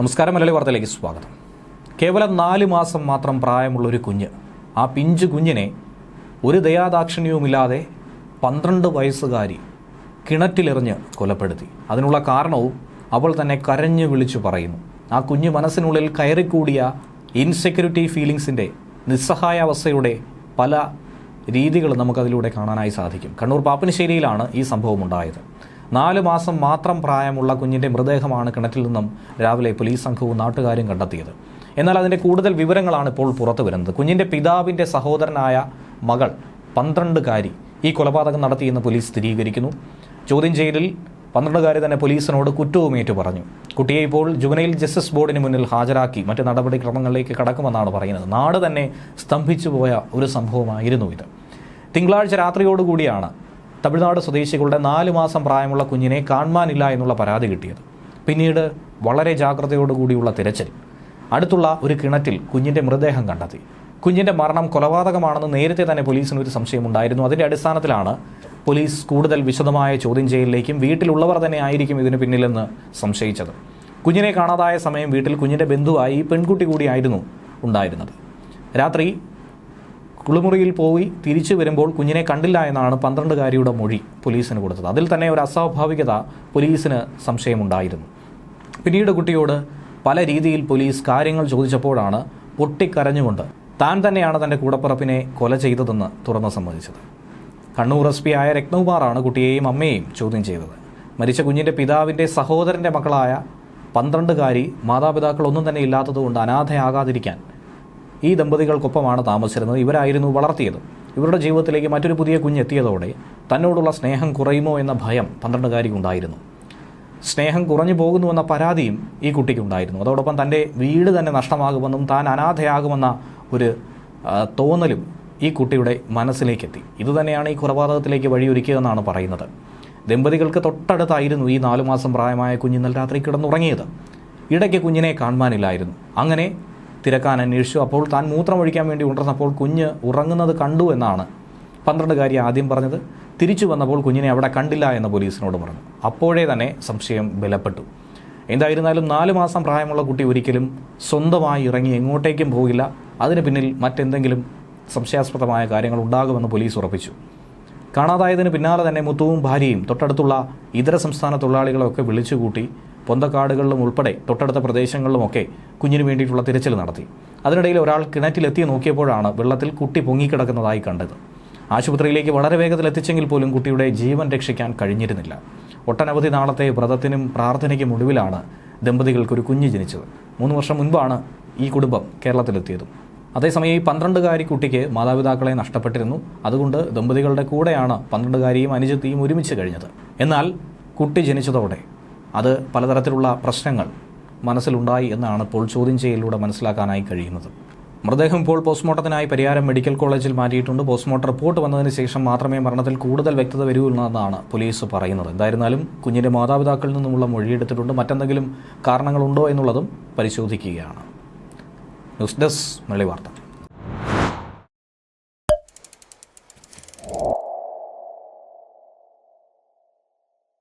നമസ്കാരം മലയാളി വാർത്തയിലേക്ക് സ്വാഗതം. കേവലം നാല് മാസം മാത്രം പ്രായമുള്ള ഒരു കുഞ്ഞ് ആ പിഞ്ചു കുഞ്ഞിനെ ഒരു ദയാദാക്ഷിണ്യവുമില്ലാതെ പന്ത്രണ്ട് വയസ്സുകാരി കിണറ്റിലെറിഞ്ഞ് കൊലപ്പെടുത്തി. അതിനുള്ള കാരണവും അവൾ തന്നെ കരഞ്ഞു വിളിച്ചു പറയുന്നു. ആ കുഞ്ഞ് മനസ്സിനുള്ളിൽ കയറിക്കൂടിയ ഇൻസെക്യൂരിറ്റി ഫീലിങ്സിന്റെ നിസ്സഹായാവസ്ഥയുടെ പല രീതികൾ നമുക്കതിലൂടെ കാണാനായി സാധിക്കും. കണ്ണൂർ പാപ്പനശ്ശേരിയിലാണ് ഈ സംഭവം ഉണ്ടായത് നാല് മാസം മാത്രം പ്രായമുള്ള കുഞ്ഞിന്റെ മൃതദേഹമാണ് കിണറ്റിൽ നിന്നും രാവിലെ പോലീസ് സംഘവും നാട്ടുകാരും കണ്ടെത്തിയത്. എന്നാൽ അതിന്റെ കൂടുതൽ വിവരങ്ങളാണ് ഇപ്പോൾ പുറത്തു വരുന്നത്. കുഞ്ഞിന്റെ പിതാവിന്റെ സഹോദരനായ മകൾ പന്ത്രണ്ടുകാരി ഈ കൊലപാതകം നടത്തിയെന്ന് പോലീസ് സ്ഥിരീകരിക്കുന്നു. ചോദ്യം ചെയ്യലിൽ പന്ത്രണ്ടുകാരി തന്നെ പോലീസിനോട് കുറ്റവും ഏറ്റു പറഞ്ഞു. കുട്ടിയെ ഇപ്പോൾ ജുവനൈൽ ജസ്റ്റിസ് ബോർഡിന് മുന്നിൽ ഹാജരാക്കി മറ്റ് നടപടിക്രമങ്ങളിലേക്ക് കടക്കുമെന്നാണ് പറയുന്നത്. നാട് തന്നെ സ്തംഭിച്ചു പോയ ഒരു സംഭവമായിരുന്നു ഇത്. തിങ്കളാഴ്ച രാത്രിയോടുകൂടിയാണ് തമിഴ്നാട് സ്വദേശികളുടെ നാല് മാസം പ്രായമുള്ള കുഞ്ഞിനെ കാണുവാനില്ല എന്നുള്ള പരാതി കിട്ടിയത്. പിന്നീട് വളരെ ജാഗ്രതയോടുകൂടിയുള്ള തിരച്ചിൽ. അടുത്തുള്ള ഒരു കിണറ്റിൽ കുഞ്ഞിന്റെ മൃതദേഹം കണ്ടെത്തി. കുഞ്ഞിന്റെ മരണം കൊലപാതകമാണെന്ന് നേരത്തെ തന്നെ പോലീസിന് ഒരു സംശയമുണ്ടായിരുന്നു. അതിന്റെ അടിസ്ഥാനത്തിലാണ് പോലീസ് കൂടുതൽ വിശദമായ ചോദ്യം ചെയ്യലിലേക്കും വീട്ടിലുള്ളവർ തന്നെ ആയിരിക്കും ഇതിന് പിന്നിലെന്ന് സംശയിച്ചത്. കുഞ്ഞിനെ കാണാതായ സമയം വീട്ടിൽ കുഞ്ഞിന്റെ ബന്ധുവായി പെൺകുട്ടി കൂടിയായിരുന്നു ഉണ്ടായിരുന്നത്. രാത്രി കുളിമുറിയിൽ പോയി തിരിച്ചു വരുമ്പോൾ കുഞ്ഞിനെ കണ്ടില്ല എന്നാണ് പന്ത്രണ്ടുകാരിയുടെ മൊഴി പോലീസിന് കൊടുത്തത്. അതിൽ തന്നെ ഒരു അസ്വാഭാവികത പോലീസിന് സംശയമുണ്ടായിരുന്നു. പിന്നീട് കുട്ടിയോട് പല രീതിയിൽ പോലീസ് കാര്യങ്ങൾ ചോദിച്ചപ്പോഴാണ് പൊട്ടിക്കരഞ്ഞുകൊണ്ട് താൻ തന്നെയാണ് തന്റെ കൂടപ്പിറപ്പിനെ കൊല ചെയ്തതെന്ന് തുറന്ന് സമ്മതിച്ചത്. കണ്ണൂർ എസ് പി ആയ രത്നകുമാറാണ് കുട്ടിയെയും അമ്മയെയും ചോദ്യം ചെയ്തത്. മരിച്ച കുഞ്ഞിന്റെ പിതാവിന്റെ സഹോദരന്റെ മക്കളായ പന്ത്രണ്ടുകാരി മാതാപിതാക്കളൊന്നും തന്നെ ഇല്ലാത്തതുകൊണ്ട് അനാഥയാകാതിരിക്കാൻ ഈ ദമ്പതികൾക്കൊപ്പമാണ് താമസിച്ചിരുന്നത്. ഇവരായിരുന്നു വളർത്തിയത്. ഇവരുടെ ജീവിതത്തിലേക്ക് മറ്റൊരു പുതിയ കുഞ്ഞെത്തിയതോടെ തന്നോടുള്ള സ്നേഹം കുറയുമോ എന്ന ഭയം പന്ത്രണ്ടുകാരിക്കുണ്ടായിരുന്നു സ്നേഹം കുറഞ്ഞു പോകുന്നുവെന്ന പരാതിയും ഈ കുട്ടിക്കുണ്ടായിരുന്നു അതോടൊപ്പം തന്റെ വീട് തന്നെ നഷ്ടമാകുമെന്നും താൻ അനാഥയാകുമെന്ന ഒരു തോന്നലും ഈ കുട്ടിയുടെ മനസ്സിലേക്കെത്തി. ഇതുതന്നെയാണ് ഈ കൊലപാതകത്തിലേക്ക് വഴിയൊരുക്കിയതെന്നാണ് പറയുന്നത്. ദമ്പതികൾക്ക് തൊട്ടടുത്തായിരുന്നു ഈ നാലു മാസം പ്രായമായ കുഞ്ഞിന്നൽ രാത്രി കിടന്നുറങ്ങിയത്. ഇടയ്ക്ക് കുഞ്ഞിനെ കാണുവാനില്ലായിരുന്നു. അങ്ങനെ തിരക്കാൻ അന്വേഷിച്ചു. അപ്പോൾ താൻ മൂത്രമൊഴിക്കാൻ വേണ്ടി ഉണർന്നപ്പോൾ കുഞ്ഞ് ഉറങ്ങുന്നത് കണ്ടു എന്നാണ് പന്ത്രണ്ടുകാരി ആദ്യം പറഞ്ഞത്. തിരിച്ചു വന്നപ്പോൾ കുഞ്ഞിനെ അവിടെ കണ്ടില്ല എന്ന് പോലീസിനോട് പറഞ്ഞു. അപ്പോഴേ തന്നെ സംശയം ബലപ്പെട്ടു. എന്തായിരുന്നാലും നാല് മാസം പ്രായമുള്ള കുട്ടി ഒരിക്കലും സ്വന്തമായി ഇറങ്ങി എങ്ങോട്ടേക്കും പോകില്ല. അതിന് പിന്നിൽ മറ്റെന്തെങ്കിലും സംശയാസ്പദമായ കാര്യങ്ങൾ ഉണ്ടാകുമെന്ന് പോലീസ് ഉറപ്പിച്ചു. കാണാതായതിന് പിന്നാലെ തന്നെ മുത്തുവും ഭാര്യയും തൊട്ടടുത്തുള്ള ഇതര സംസ്ഥാന തൊഴിലാളികളെയൊക്കെ വിളിച്ചുകൂട്ടി. പൊന്തക്കാടുകളിലും ഉൾപ്പെടെ തൊട്ടടുത്ത പ്രദേശങ്ങളിലുമൊക്കെ കുഞ്ഞിന് വേണ്ടിയിട്ടുള്ള തിരച്ചിൽ നടത്തി. അതിനിടയിൽ ഒരാൾ കിണറ്റിലെത്തി നോക്കിയപ്പോഴാണ് വെള്ളത്തിൽ കുട്ടി പൊങ്ങിക്കിടക്കുന്നതായി കണ്ടത്. ആശുപത്രിയിലേക്ക് വളരെ വേഗത്തിൽ എത്തിച്ചെങ്കിൽ പോലും കുട്ടിയുടെ ജീവൻ രക്ഷിക്കാൻ കഴിഞ്ഞിരുന്നില്ല. ഒട്ടനവധി നാളത്തെ വ്രതത്തിനും പ്രാർത്ഥനയ്ക്കും ഒടുവിലാണ് ദമ്പതികൾക്കൊരു കുഞ്ഞ് ജനിച്ചത്. മൂന്ന് വർഷം മുൻപാണ് ഈ കുടുംബം കേരളത്തിലെത്തിയതും. അതേസമയം ഈ പന്ത്രണ്ടുകാരി കുട്ടിക്ക് മാതാപിതാക്കളെ നഷ്ടപ്പെട്ടിരുന്നു. അതുകൊണ്ട് ദമ്പതികളുടെ കൂടെയാണ് പന്ത്രണ്ടുകാരിയും അനുജത്തിയും ഒരുമിച്ച് കഴിഞ്ഞത്. എന്നാൽ കുട്ടി ജനിച്ചതോടെ അത് പലതരത്തിലുള്ള പ്രശ്നങ്ങൾ മനസ്സിലുണ്ടായി എന്നാണ് ഇപ്പോൾ ചോദ്യം ചെയ്യലിലൂടെ മനസ്സിലാക്കാനായി കഴിയുന്നത്. മൃതദേഹം ഇപ്പോൾ പോസ്റ്റ്മോർട്ടത്തിനായി പരിയാരം മെഡിക്കൽ കോളേജിൽ മാറ്റിയിട്ടുണ്ട്. പോസ്റ്റ്മോർട്ടം റിപ്പോർട്ട് വന്നതിന് ശേഷം മാത്രമേ മരണത്തിൽ കൂടുതൽ വ്യക്തത വരൂ പോലീസ് പറയുന്നത്. എന്തായിരുന്നാലും കുഞ്ഞിന്റെ മാതാപിതാക്കളിൽ നിന്നുമുള്ള മൊഴിയെടുത്തിട്ടുണ്ട്. മറ്റെന്തെങ്കിലും കാരണങ്ങളുണ്ടോ എന്നുള്ളതും പരിശോധിക്കുകയാണ്. ന്യൂസ് ഡെസ്ക് മലയാളി വാർത്ത.